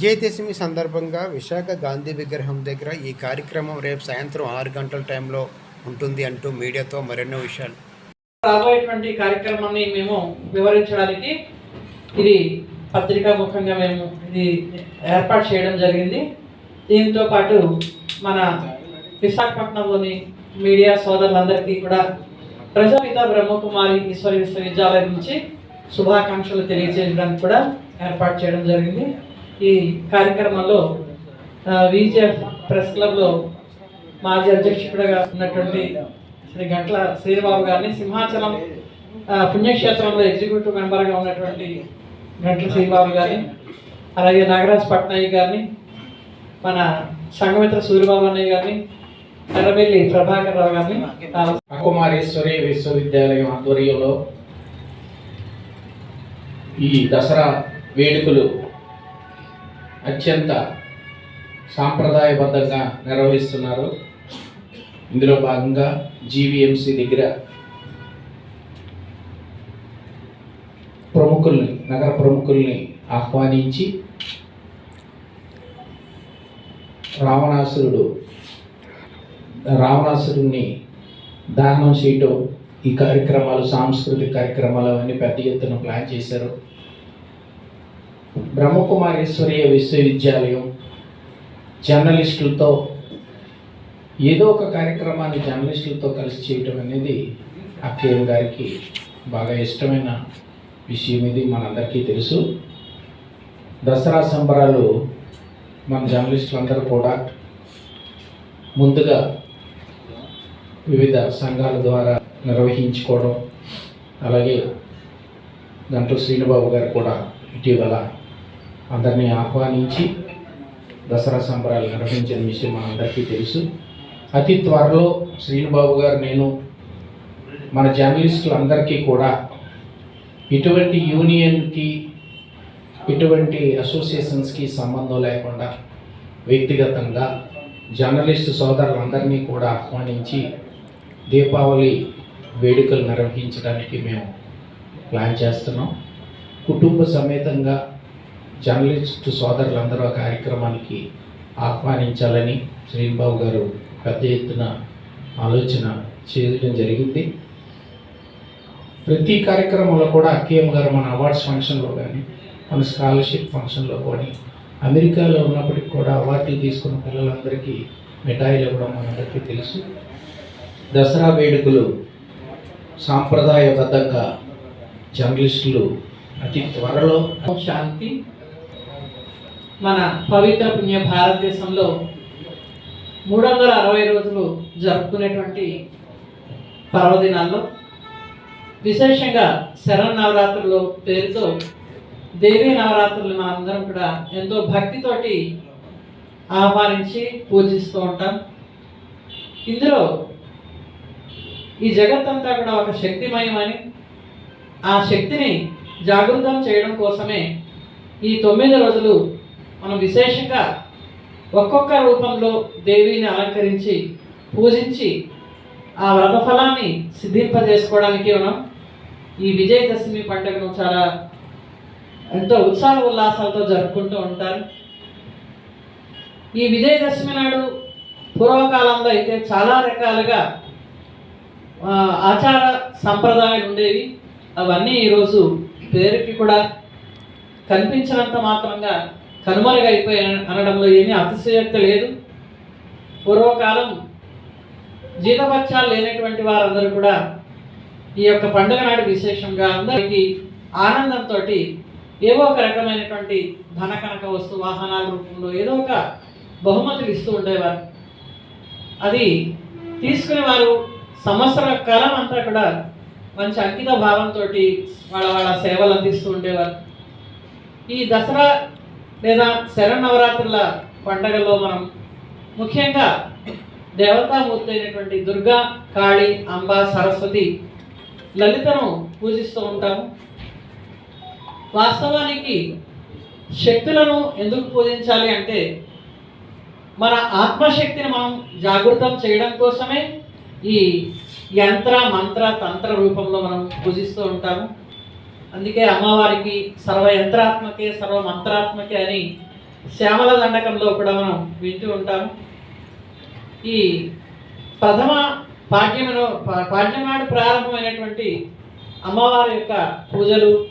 విజయదశమి సందర్భంగా విశాఖ గాంధీ విగ్రహం దగ్గర ఈ కార్యక్రమం రేపు సాయంత్రం ఆరు గంటల టైంలో ఉంటుంది అంటూ మీడియాతో మరెన్నో విషయాలు. రాబోయేటువంటి కార్యక్రమాన్ని మేము వివరించడానికి ఇది పత్రికా ముఖంగా మేము ఇది ఏర్పాటు చేయడం జరిగింది. దీంతో పాటు మన విశాఖపట్నంలోని మీడియా సోదరులందరికీ కూడా ప్రజాపిత బ్రహ్మకుమారి ఈశ్వర విశ్వవిద్యాలయం నుంచి శుభాకాంక్షలు తెలియజేయడానికి కూడా ఏర్పాటు చేయడం జరిగింది. ఈ కార్యక్రమంలో విజిఎఫ్ ప్రెస్ క్లబ్లో మాజీ అధ్యక్షుడిగా ఉన్నటువంటి శ్రీ గంట్ల శ్రీబాబు గారిని సింహాచలం పుణ్యక్షేత్రంలో ఎగ్జిక్యూటివ్ మెంబర్గా ఉన్నటువంటి గంట్ల శ్రీబాబు గారిని అలాగే నాగరాజ్ పట్నాయక్ గారిని మన సంఘమిత్ర సూర్యబాబు అన్నయ్య గారిని ఎర్రబెల్లి ప్రభాకర్ రావు గారిని కుమారేశ్వరి విశ్వవిద్యాలయం ఆధ్వర్యంలో ఈ దసరా వేడుకలు అత్యంత సాంప్రదాయబద్ధంగా నిర్వహిస్తున్నారు. ఇందులో భాగంగా జీవీఎంసీ దగ్గర ప్రముఖుల్ని నగర ప్రముఖుల్ని ఆహ్వానించి రావణాసురుడు రావణాసురుణ్ణి దానం చేయటం ఈ కార్యక్రమాలు సాంస్కృతిక కార్యక్రమాలు అవన్నీ పెద్ద ఎత్తున ప్లాన్ చేశారు. బ్రహ్మకుమారేశ్వరీయ విశ్వవిద్యాలయం జర్నలిస్టులతో ఏదో ఒక కార్యక్రమాన్ని జర్నలిస్టులతో కలిసి చేయటం అనేది అక్కయ్య గారికి బాగా ఇష్టమైన విషయం ఇది మనందరికీ తెలుసు. దసరా సంబరాలు మన జర్నలిస్టులందరూ కూడా ముందుగా వివిధ సంఘాల ద్వారా నిర్వహించుకోవడం అలాగే దాంట్లో శ్రీనుబాబు గారు కూడా ఇటీవల అందరినీ ఆహ్వానించి దసరా సంబరాలు నిర్వహించిన విషయం మనందరికీ తెలుసు. అతి త్వరలో శ్రీనుబాబు గారు నేను మన జర్నలిస్టులందరికీ కూడా ఇటువంటి యూనియన్కి ఇటువంటి అసోసియేషన్స్కి సంబంధం లేకుండా వ్యక్తిగతంగా జర్నలిస్టు సోదరులందరినీ కూడా ఆహ్వానించి దీపావళి వేడుకలు నిర్వహించడానికి మేము ప్లాన్ చేస్తున్నాం. కుటుంబ సమేతంగా జర్నలిస్టు సోదరులందరూ ఆ కార్యక్రమానికి ఆహ్వానించాలని శ్రీనిబాబు గారు పెద్ద ఎత్తున ఆలోచన చేయడం జరిగింది. ప్రతి కార్యక్రమంలో కూడా కేఎం గారు మన అవార్డ్స్ ఫంక్షన్లో కానీ మన స్కాలర్షిప్ ఫంక్షన్లో కానీ అమెరికాలో ఉన్నప్పటికీ కూడా అవార్డులు తీసుకున్న పిల్లలందరికీ మిఠాయిలు ఇవ్వడం మనందరికీ తెలుసు. దసరా వేడుకలు సాంప్రదాయబద్ధంగా జర్నలిస్టులు అతి త్వరలో శాంతి మన పవిత్ర పుణ్య భారతదేశంలో మూడు వందల అరవై రోజులు జరుపుకునేటువంటి పర్వదినాల్లో విశేషంగా శరణ్ నవరాత్రులు పేరుతో దేవీ నవరాత్రులు మనందరం కూడా ఎంతో భక్తితోటి ఆహ్వానించి పూజిస్తూ ఉంటాం. ఇందులో ఈ జగత్తంతా కూడా ఒక శక్తిమయమని ఆ శక్తిని జాగృతం చేయడం కోసమే ఈ తొమ్మిది రోజులు మనం విశేషంగా ఒక్కొక్క రూపంలో దేవిని అలంకరించి పూజించి ఆ వ్రతఫలాన్ని సిద్ధింపజేసుకోవడానికి మనం ఈ విజయదశమి పండుగను చాలా ఎంతో ఉత్సాహ ఉల్లాసాలతో జరుపుకుంటూ ఉంటారు. ఈ విజయదశమి నాడు పూర్వకాలంలో అయితే చాలా రకాలుగా ఆచార సంప్రదాయాలు ఉండేవి. అవన్నీ ఈరోజు పేరుకి కూడా కనిపించినంత మాత్రంగా కనుమరుగైపోయి అనడంలో ఏమీ అతిశయోక్తి లేదు. పూర్వకాలం జీతపత్యాలు లేనటువంటి వారందరూ కూడా ఈ యొక్క పండుగ నాడు విశేషంగా అందరికీ ఆనందంతో ఏవో ఒక రకమైనటువంటి ధన కనక వస్తు వాహనాల రూపంలో ఏదో ఒక బహుమతులు ఇస్తూ ఉండేవారు. అది తీసుకునే వారు సంవత్సర కాలం అంతా కూడా మంచి అంకిత భావంతో వాళ్ళ వాళ్ళ సేవలు అందిస్తూ ఉండేవారు. ఈ దసరా లేదా శరణవరాత్రుల పండగల్లో మనం ముఖ్యంగా దేవతామూర్తి అయినటువంటి దుర్గా కాళి అంబ సరస్వతి లలితను పూజిస్తూ ఉంటాము. వాస్తవానికి శక్తులను ఎందుకు పూజించాలి అంటే మన ఆత్మశక్తిని మనం జాగృతం చేయడం కోసమే ఈ యంత్ర మంత్ర తంత్ర రూపంలో మనం పూజిస్తూ ఉంటాము. అందుకే అమ్మవారికి సర్వ యంత్రాత్మకే సర్వ మంత్రాత్మకే అని శ్యామల దండకంలో కూడా మనం వింటూ ఉంటాము ఈ ప్రథమ పాఠ్యమును పా- ప్రారంభమైనటువంటి అమ్మవారి యొక్క పూజలు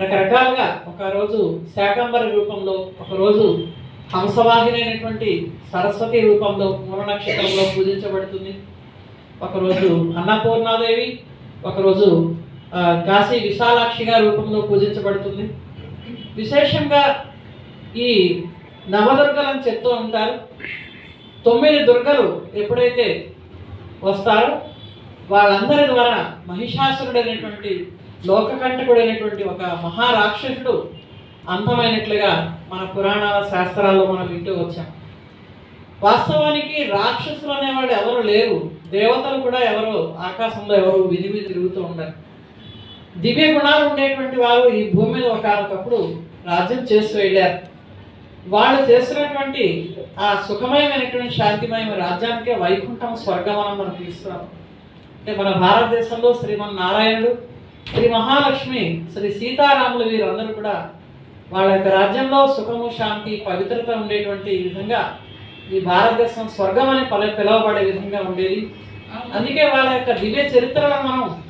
రకరకాలుగా ఒకరోజు శాకంబరి రూపంలో ఒకరోజు హంసవాహినైనటువంటి సరస్వతి రూపంలో మూల నక్షత్రంలో పూజించబడుతుంది. ఒకరోజు అన్నపూర్ణాదేవి ఒకరోజు కాశీ విశాలాక్షిగా రూపంలో పూజించబడుతుంది. విశేషంగా ఈ నవదుర్గలను చెప్తూ ఉంటారు. తొమ్మిది దుర్గలు ఎప్పుడైతే వస్తారో వాళ్ళందరి ద్వారా మహిషాసురుడైనటువంటి లోకకంటకుడైనటువంటి ఒక మహారాక్షసుడు అంతమైనట్లుగా మన పురాణాల శాస్త్రాల్లో మనం వింటూ వచ్చాం. వాస్తవానికి రాక్షసులు అనేవాళ్ళు ఎవరు లేరు. దేవతలు కూడా ఎవరు ఆకాశంలో ఎవరు విధివి తిరుగుతూ ఉండరు దివ్య గుణాలు ఉండేటువంటి వారు ఈ భూమి మీద ఒకప్పుడు రాజ్యం చేస్తూ వెళ్ళారు. వాళ్ళు చేస్తున్నటువంటి ఆ సుఖమయమైనటువంటి శాంతిమయ రాజ్యానికే వైకుంఠం స్వర్గం అని మనం పిలుస్తున్నాం. అంటే మన భారతదేశంలో శ్రీమన్ నారాయణుడు శ్రీ మహాలక్ష్మి శ్రీ సీతారాములు వీరందరూ కూడా వాళ్ళ యొక్క రాజ్యంలో సుఖము శాంతి పవిత్రత ఉండేటువంటి విధంగా ఈ భారతదేశం స్వర్గం అని పల పిలవబడే విధంగా ఉండేది. అందుకే వాళ్ళ యొక్క దివ్య చరిత్రలో మనం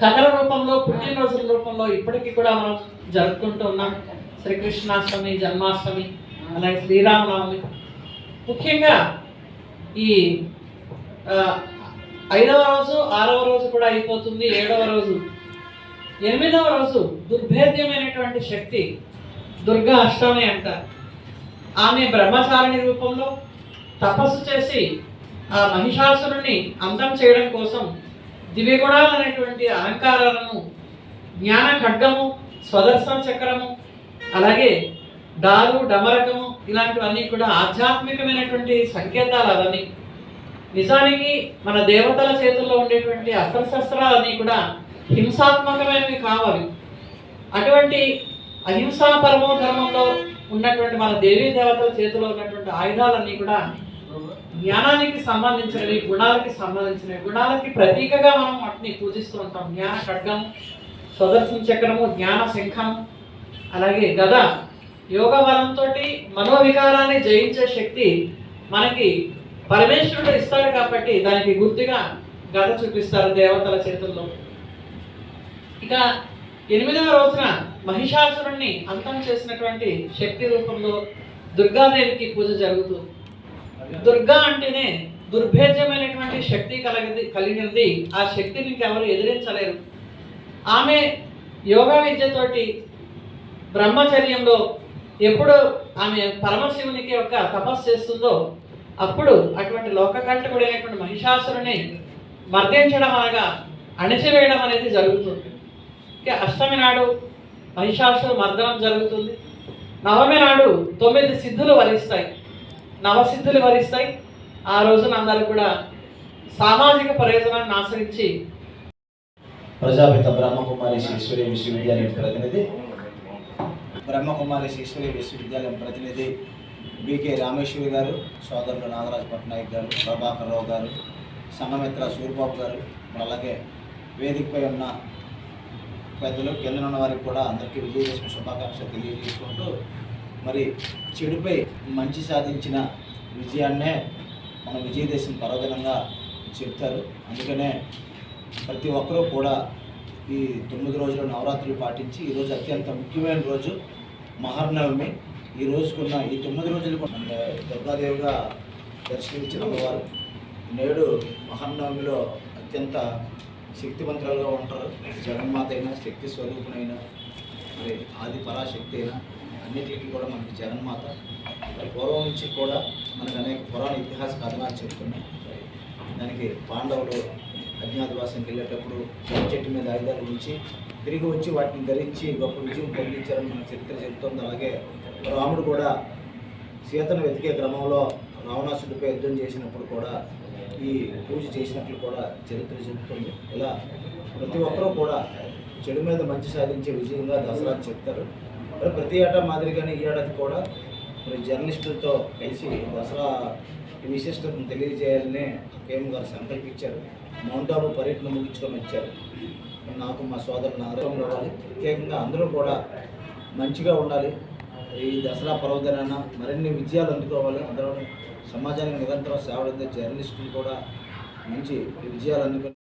కథల రూపంలో పుట్టినరోజుల రూపంలో ఇప్పటికీ కూడా మనం జరుపుకుంటూ ఉన్నాం. శ్రీకృష్ణాష్టమి జన్మాష్టమి అలాగే శ్రీరామనవమి. ముఖ్యంగా ఈ ఐదవ రోజు ఆరవ రోజు కూడా అయిపోతుంది. ఏడవ రోజు. ఎనిమిదవ రోజు దుర్భేద్యమైనటువంటి శక్తి దుర్గా అష్టమి అంటారు ఆమె బ్రహ్మచారిణి రూపంలో తపస్సు చేసి ఆ మహిషాసురుని అందం చేయడం కోసం దివ్యగుణాలు అనేటువంటి అలంకారాలను జ్ఞాన ఖడ్గము స్వదర్శన చక్రము అలాగే డాలు డమరకము ఇలాంటివన్నీ కూడా ఆధ్యాత్మికమైనటువంటి సంకేతాలు అవన్నీ నిజానికి మన దేవతల చేతుల్లో ఉండేటువంటి అస్త్రశస్త్రాలన్నీ కూడా హింసాత్మకమైనవి కావాలి అటువంటి అహింసా పరమో ధర్మంలో ఉన్నటువంటి మన దేవీ దేవతల చేతిలో ఉన్నటువంటి ఆయుధాలన్నీ కూడా జ్ఞానానికి సంబంధించినవి గుణాలకి సంబంధించినవి. గుణాలకి ప్రతీకగా మనం వాటిని పూజిస్తూ ఉంటాం. జ్ఞాన ఖడ్గం స్వదర్శన చక్రము జ్ఞాన శంఖం అలాగే గద. యోగ బలంతో మనోవికారాన్ని జయించే శక్తి మనకి పరమేశ్వరుడు ఇస్తాడు కాబట్టి దానికి గుర్తుగా గద చూపిస్తారు దేవతల చేతుల్లో. ఇక ఎనిమిదవ రోజున మహిషాసురుణ్ణి అంతం చేసినటువంటి శక్తి రూపంలో దుర్గాదేవికి పూజ జరుగుతుంది దుర్గా అంటేనే దుర్భేద్యమైనటువంటి శక్తి కలిగింది కలిగినది ఆ శక్తిని ఇంకెవరు ఎదిరించలేరు. ఆమె యోగా విద్యతోటి బ్రహ్మచర్యంలో ఎప్పుడు ఆమె పరమశివునికి యొక్క తపస్సు చేస్తుందో అప్పుడు అటువంటి లోకకంఠకుడైనటువంటి మహిషాసురుని మర్దించడం అనగా అణిచివేయడం అనేది జరుగుతుంది. అష్టమి నాడు మహిషాసురు మర్దనం జరుగుతుంది. నవమి నాడు తొమ్మిది సిద్ధులు వరిస్తాయి. నవసిద్ధులు వరిస్తాయి. ఆ రోజున అందరూ కూడా సామాజిక ప్రయోజనాన్ని ఆశ్రయించి ప్రజాపిత బ్రహ్మకుమారి ఈశ్వరి విశ్వవిద్యాలయం ప్రతినిధి బ్రహ్మకుమారి ఈశ్వరి విశ్వవిద్యాలయం ప్రతినిధి బికే రామేశ్వరి గారు సోదరులు నాగరాజ్ పట్నాయక్ గారు ప్రభాకర్ రావు గారు సంఘమిత్ర సూర్యబాబు గారు అలాగే వేదికపై ఉన్న పెద్దలు కింద ఉన్న వారికి కూడా అందరికీ విజయదశమి శుభాకాంక్షలు తెలియజేసుకుంటూ మరి చెడుపై మంచి సాధించిన విజయాన్నే మన విజయదేశం పర్వదనంగా చెప్తారు. అందుకనే ప్రతి ఒక్కరూ కూడా ఈ తొమ్మిది రోజుల నవరాత్రులు పాటించి ఈరోజు అత్యంత ముఖ్యమైన రోజు మహర్నవమి. ఈ రోజుకున్న ఈ తొమ్మిది రోజులు దుర్గాదేవిగా దర్శించిన వారు నేడు మహర్నవమిలో అత్యంత శక్తివంతులుగా ఉంటారు. జగన్మాత అయినా శక్తి స్వరూపునైనా మరి ఆది పరాశక్తి అయినా అన్నిటికీ కూడా మనకి జగన్మాత పూర్వం నుంచి కూడా మనకు అనేక పురాణ ఇతిహాస కథనాలు చెప్తున్నాయి దానికి పాండవులు అజ్ఞాతవాసంకి వెళ్ళేటప్పుడు చెట్టు చెట్టు మీద ఆయుధాలు ఉంచి తిరిగి వచ్చి వాటిని ధరించి గొప్ప విజయం పొందించారని మన చరిత్ర చెప్తుంది అలాగే రాముడు కూడా సీతను వెతికే క్రమంలో రావణాసుడిపై యుద్ధం చేసినప్పుడు కూడా ఈ పూజ చేసినట్లు కూడా చరిత్ర చెబుతుంది. ఇలా ప్రతి ఒక్కరూ కూడా చెడు మీద మంచి సాధించే విజయంగా దసరా చెప్తారు. మరి ప్రతి ఏటా మాదిరిగానే ఈ ఏడాది కూడా మరి జర్నలిస్టులతో కలిసి దసరా ఈ విశిష్టతను తెలియజేయాలని కేఎం గారు సంకల్పించారు. మౌంట్ ఆబు పర్యటన ముగించుకొని వచ్చారు. నాకు మా సోదరులు నాగరంలో రావాలి ప్రత్యేకంగా అందరూ కూడా మంచిగా ఉండాలి. ఈ దసరా పర్వదినాన మరిన్ని విజయాలు అందుకోవాలి. అందరూ సమాజానికి నిరంతరం సేవలు జర్నలిస్టులు కూడా మంచి విజయాలు అందుకు